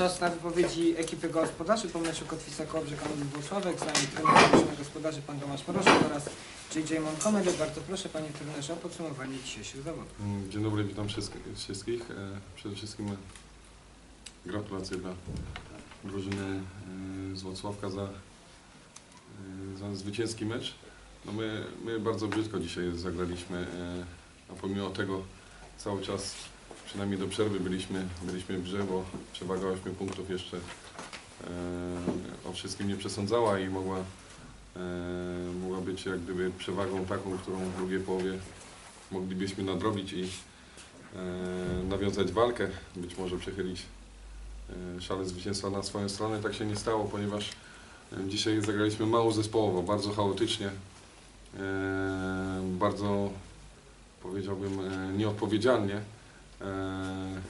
Czas na wypowiedzi ekipy gospodarzy po meczu Kotwica Kołobrzeg Anwil Włocławek. Z nami trener gospodarzy pan Tomasz Moroszek oraz JJ Montgomery. Bardzo proszę panie trenerze o podsumowanie dzisiejszych zawodów. Mm, Dzień dobry, witam wszystkich. E, Przede wszystkim e, gratulacje dla drużyny e, z Włocławka za, za zwycięski mecz. No my, my bardzo brzydko dzisiaj zagraliśmy, a pomimo tego cały czas, przynajmniej do przerwy byliśmy, byliśmy w grze, przewaga 8 punktów jeszcze e, o wszystkim nie przesądzała i mogła, e, mogła być jak gdyby przewagą taką, którą w drugiej połowie moglibyśmy nadrobić i e, nawiązać walkę, być może przechylić szale zwycięstwa na swoją stronę. Tak się nie stało, ponieważ dzisiaj zagraliśmy mało zespołowo, bardzo chaotycznie, bardzo powiedziałbym nieodpowiedzialnie. E,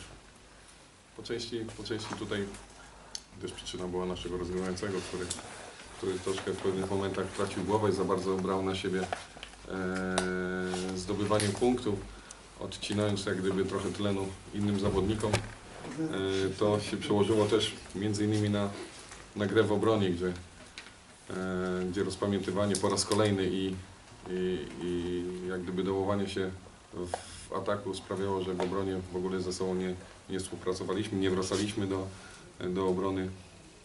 po, części, po części tutaj też przyczyna była naszego rozgrywającego, który, który troszkę w pewnych momentach tracił głowę i za bardzo brał na siebie e, zdobywanie punktów, odcinając jak gdyby trochę tlenu innym zawodnikom. E, to się przełożyło też między innymi na, na grę w obronie, gdzie, gdzie rozpamiętywanie po raz kolejny i, i, i jak gdyby dołowanie się w ataku sprawiało, że w obronie w ogóle ze sobą nie, nie współpracowaliśmy, nie wracaliśmy do, do obrony.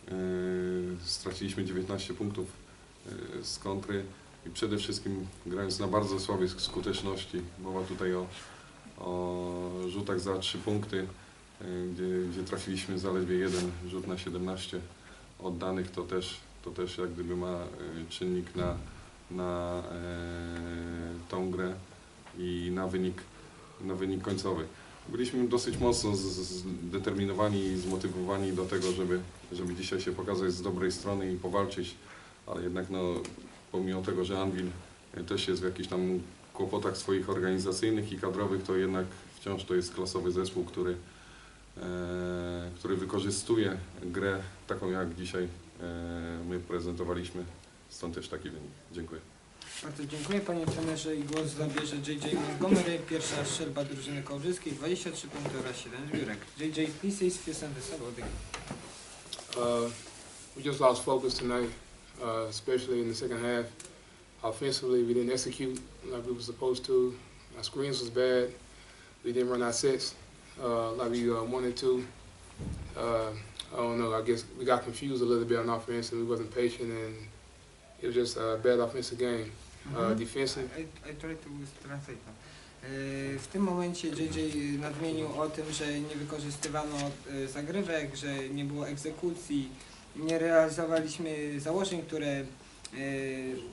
E, Straciliśmy 19 punktów e, z kontry i przede wszystkim grając na bardzo słabej skuteczności. Mowa tutaj o, o rzutach za 3 punkty, y, gdzie, gdzie trafiliśmy zaledwie jeden rzut na 17 oddanych, to też, to też jak gdyby ma czynnik na, na e, tą grę i na wynik, na wynik końcowy. Byliśmy dosyć mocno zdeterminowani i zmotywowani do tego, żeby, żeby dzisiaj się pokazać z dobrej strony i powalczyć, ale jednak no, pomimo tego, że Anvil e, też jest w jakichś tam kłopotach swoich organizacyjnych i kadrowych, to jednak wciąż to jest klasowy zespół, który, e, który wykorzystuje grę taką, jak dzisiaj e, my prezentowaliśmy. Stąd też taki wynik. Dziękuję. Bardzo dziękuję panie trenerze i głos zabierze JJ Montgomery. Pierwsza strzelba drużyny kołbrzyskiej, 23 punkty oraz 7 zbiórek. JJ, please say few sentences. Uh, we just lost focus tonight, uh, especially in the second half. Offensively, we didn't execute like we were supposed to. Our screens was bad. We didn't run our sets uh, like we uh, wanted to. Uh, I don't know. I guess we got confused a little bit on offense and we wasn't patient, and it was just a bad offensive game. Uh, Mhm. defensive, I, I try to translate now. E, W tym momencie JJ nadmienił o tym, że nie wykorzystywano e, zagrywek, że nie było egzekucji, nie realizowaliśmy założeń, które e,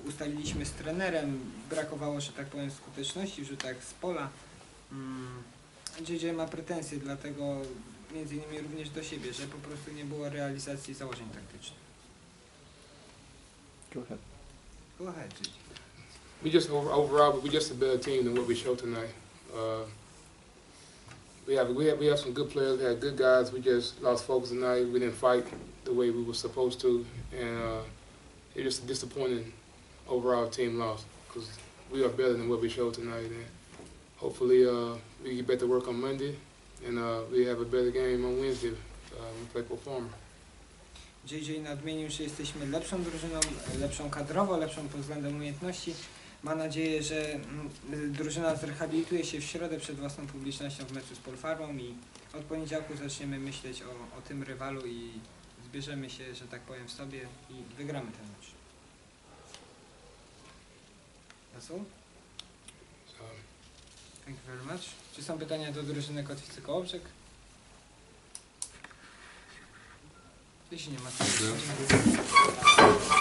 ustaliliśmy z trenerem, brakowało, że tak powiem, skuteczności w rzutach z pola. Mm, JJ ma pretensje, dlatego między innymi również do siebie, że po prostu nie było realizacji założeń taktycznych. Go ahead. Go ahead, JJ. we just over- overall, we just a better team than what we showed tonight. Uh, we have we have we have some good players. We had good guys. We just lost focus tonight. We didn't fight the way we were supposed to, and uh, it's just a disappointing overall team loss because we are better than what we showed tonight. And hopefully, uh, we get back to work on Monday, and uh, we have a better game on Wednesday. Uh, we play Performer. JJ nadmienił, że jesteśmy lepszą drużyną, lepszą kadrowo, lepszą pod względem umiejętności. Ma nadzieję, że mm, drużyna zrehabilituje się w środę przed własną publicznością w meczu z Polfarmą i od poniedziałku zaczniemy myśleć o, o tym rywalu i zbierzemy się, że tak powiem, w sobie i wygramy ten mecz. So, Thank you very much. Czy są pytania do drużyny Kotwicy Kołobrzeg? Jeśli nie ma, to Dziękuję. dziękuję.